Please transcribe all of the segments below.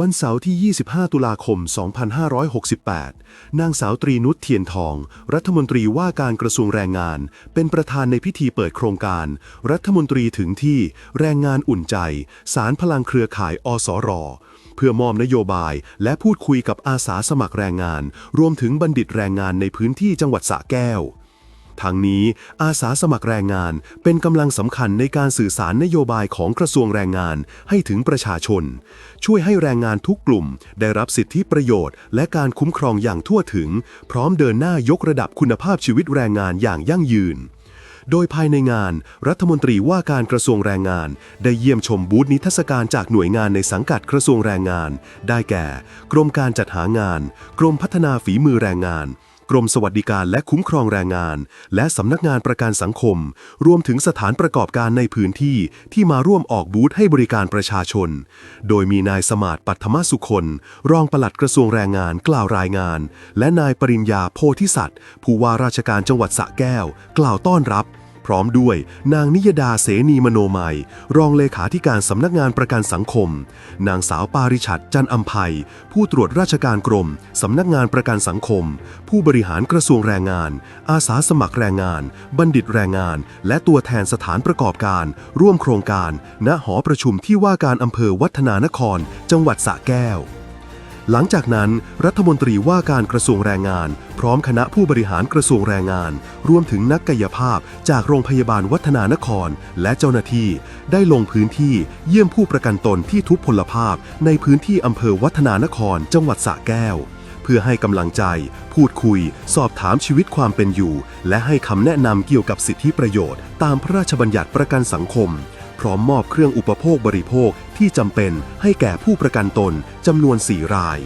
วันเสาร์ที่ 25 ตุลาคม 2568 นางสาวตรีนุชเทียนทอง รัฐมนตรีว่าการกระทรวงแรงงาน เป็นประธานในพิธีเปิดโครงการ รัฐมนตรีถึงที่แรงงานอุ่นใจ สารพลังเครือข่ายอสรเพื่อมอบนโยบายและพูดคุยกับอาสาสมัครแรงงาน รวมถึงบัณฑิตแรงงานในพื้นที่จังหวัดสระแก้ว ทั้งนี้อาสาสมัครแรงงานเป็นกำลังสำคัญในการสื่อสารนโยบายของกระทรวงแรงงานให้ถึงประชาชน ช่วยให้แรงงานทุกกลุ่ม ได้รับสิทธิประโยชน์ และการคุ้มครองอย่างทั่วถึง พร้อมเดินหน้ายกระดับคุณภาพชีวิตแรงงานอย่างยั่งยืน โดยภายในงาน รัฐมนตรีว่าการกระทรวงแรงงาน ได้เยี่ยมชมบูธนิทรรศการจากหน่วยงานในสังกัดกระทรวงแรงงาน ได้แก่ กรมการจัดหางาน กรมพัฒนาฝีมือแรงงาน กรมสวัสดิการและคุ้มครองแรงงาน และสำนักงานประกันสังคม รวมถึงสถานประกอบการในพื้นที่ที่มาร่วมออกบูธให้บริการประชาชน โดยมีนายสมาร์ทปัทมสุคน รองปลัดกระทรวงแรงงานกล่าวรายงาน และนายปริญญาโพธิสัตว์ผู้ว่าราชการจังหวัดสระแก้ว กล่าวต้อนรับ พร้อมด้วยนางนิยดาเสนีมโนมัย รองเลขาธิการสำนักงานประกันสังคม นางสาวปาริชัดจันอัมภัย ผู้ตรวจราชการกรม สำนักงานประกันสังคม ผู้บริหารกระทรวงแรงงาน อาสาสมัครแรงงาน บัณฑิตแรงงาน และตัวแทนสถานประกอบการ ร่วมโครงการ ณหอประชุมที่ว่าการอำเภอวัฒนานคร จังหวัดสระแก้ว หลังจากนั้นรัฐมนตรีว่าการกระทรวงแรงงาน พร้อมคณะผู้บริหารกระทรวงแรงงาน รวมถึงนักกายภาพจากโรงพยาบาลวัฒนานคร และเจ้าหน้าที่ ได้ลงพื้นที่เยี่ยมผู้ประกันตนที่ทุพพลภาพ ในพื้นที่อำเภอวัฒนานคร จังหวัดสระแก้ว เพื่อให้กำลังใจ พูดคุย สอบถามชีวิตความเป็นอยู่ และให้คำแนะนำเกี่ยวกับสิทธิประโยชน์ ตามพระราชบัญญัติประกันสังคม พร้อมมอบเครื่องอุปโภคบริโภคที่จำเป็นให้แก่ผู้ประกันตนจำนวน 4 ราย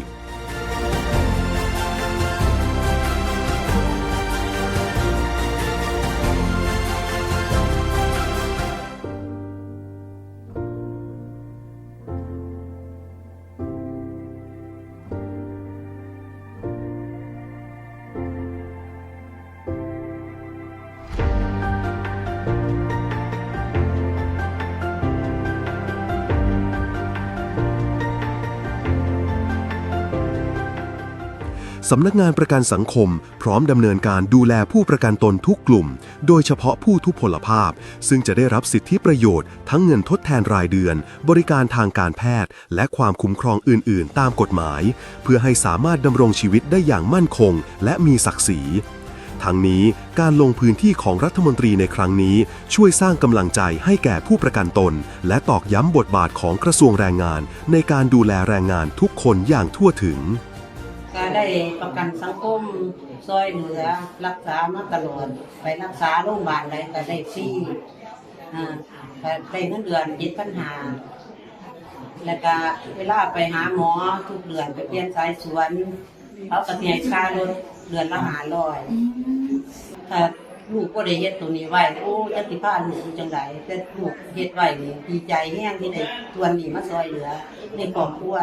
สำนักงานประกันสังคม พร้อมดำเนินการดูแลผู้ประกันตนทุกกลุ่ม โดยเฉพาะผู้ทุพพลภาพ ซึ่งจะได้รับสิทธิประโยชน์ ทั้งเงินทดแทนรายเดือน บริการทางการแพทย์ และความคุ้มครองอื่น ๆ ตามกฎหมาย เพื่อให้สามารถดำรงชีวิตได้อย่างมั่นคง และมีศักดิ์ศรีทั้งนี้การลงพื้นที่ของรัฐมนตรีในครั้งนี้ ช่วยสร้างกำลังใจให้แก่ผู้ประกันตน และตอกย้ำบทบาทของกระทรวงแรงงาน ในการดูแลแรงงานทุกคนอย่างทั่วถึง ก็ได้ประกันสังคมซอยเหลือรักษามาตลอดไปรักษาโรงพยาบาลใดก็ได้ฟรีอ่าก็ได้เงินเดือนเจ็ดพันหา แล้วก็เวลาไปหาหมอทุกเดือนไปเปลี่ยนสายสวนเขาก็ให้ค่ารถเดือนละหาร้อยถ้าลูกก็ได้เฮ็ดตรงนี้ไว้โอ้จะสิพาลูกอยู่จังไดแต่ลูกเฮ็ดไว้นี่ดีใจแห้งที่ได้ตัวนนี้มาซอยเหลือในครอบครัว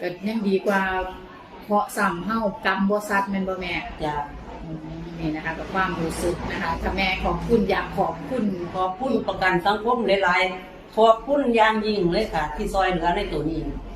ก็ยังดีกว่า เพาะซ้ำเฮากำบ่ซัดแม่นบ่แม่จะอืมนี่นะคะกับความรู้สึกนะคะถ้าแม่ขอบคุณอยากขอบคุณขอบคุณประกันสังคมหลายๆขอบคุณอย่างยิ่งเลยค่ะ ที่ซอยเหลือในตัวนี้อ